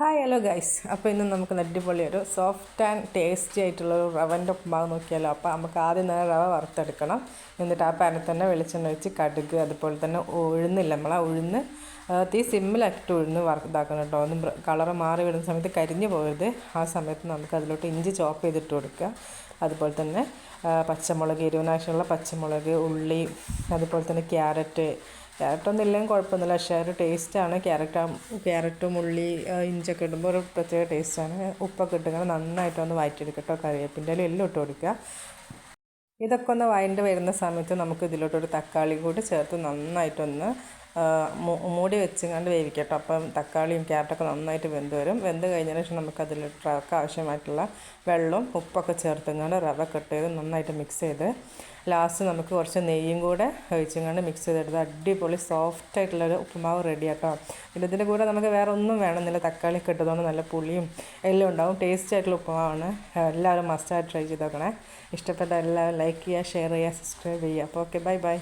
Hi hello guys അപ്പോൾ ഇന്ന് നമുക്ക് അടിപൊളി ഒരു സോഫ്റ്റ് ആൻഡ് ടേസ്റ്റി ആയിട്ടുള്ള ഒരു റവന്റെ ഉപ്പുമാവ് നോക്കിയാലോ. അപ്പോൾ നമുക്ക് ആദ്യം തന്നെ റവ വറുത്തെടുക്കണം. എന്നിട്ട് ആ പാനിൽ തന്നെ വെളിച്ചെണ്ണ ഒഴിച്ച് കടുക് അതുപോലെ തന്നെ ഉഴുന്നില്ല. ഉഴുന്ന് ആ, തീ സിമ്മിലാക്കിയിട്ട് ഉഴുന്ന് വറുത്താക്കണം കേട്ടോ. ഒന്നും കളറ് മാറി വിടുന്ന സമയത്ത് കരിഞ്ഞു പോകരുത്. ആ സമയത്ത് നമുക്ക് അതിലോട്ട് ഇഞ്ചി ചോപ്പ് ചെയ്തിട്ട് കൊടുക്കുക. അതുപോലെ തന്നെ പച്ചമുളക് എരിവിനാവശ്യമുള്ള പച്ചമുളക് ഉള്ളി അതുപോലെ തന്നെ ക്യാരറ്റ് ക്യാരറ്റൊന്നും ഇല്ലെങ്കിൽ കുഴപ്പമൊന്നുമില്ല. പക്ഷേ ഒരു ടേസ്റ്റാണ്. ക്യാരറ്റ് ക്യാരറ്റും ഉള്ളി ഇഞ്ചൊക്കെ ഇടുമ്പോൾ ഒരു പ്രത്യേക ടേസ്റ്റാണ്. ഉപ്പൊക്കെ ഇട്ടിങ്ങനെ നന്നായിട്ടൊന്ന് വഴറ്റിയെടുക്കട്ടോ കറിവേപ്പിന്റെ എല്ലാം ഇട്ട് കൊടുക്കുക. ഇതൊക്കെ ഒന്ന് വഴണ്ട് വരുന്ന സമയത്ത് നമുക്ക് ഇതിലോട്ടൊരു തക്കാളി കൂടി ചേർത്ത് നന്നായിട്ടൊന്ന് മൂടി വെച്ചുകൊണ്ട് വേവിക്കട്ടോ. അപ്പം തക്കാളിയും ക്യാരറ്റൊക്കെ നന്നായിട്ട് വെന്ത് വരും. വെന്ത് കഴിഞ്ഞതിന് ശേഷം നമുക്ക് അതിലേക്ക് ആവശ്യമായിട്ടുള്ള വെള്ളവും ഉപ്പൊക്കെ ചേർത്തുകൊണ്ട് റവ കട്ട് ചെയ്ത് നന്നായിട്ട് മിക്സ് ചെയ്ത് ലാസ്റ്റ് നമുക്ക് കുറച്ച് നെയ്യും കൂടെ ഒഴിച്ചുകൊണ്ട് മിക്സ് ചെയ്തെടുത്ത് അടിപൊളി സോഫ്റ്റ് ആയിട്ടുള്ളൊരു ഉപ്പുമാവ് റെഡി ആട്ടോ ഇതിന്റെ കൂടെ നമുക്ക് വേറെ ഒന്നും വേണമെന്നില്ല. തക്കാളി കിട്ടുന്നതുകൊണ്ട് നല്ല പുളിയും എല്ലാം ഉണ്ടാവും. ടേസ്റ്റ് ആയിട്ടുള്ള ഉപ്പുമാവാണ്. എല്ലാവരും മസ്റ്റായിട്ട് ട്രൈ ചെയ്ത് നോക്കണേ ഇഷ്ടപ്പെട്ട എല്ലാവരും ലൈക്ക് ചെയ്യുക ഷെയർ ചെയ്യുക സബ്സ്ക്രൈബ് ചെയ്യുക. അപ്പോൾ ഓക്കെ ബൈ ബൈ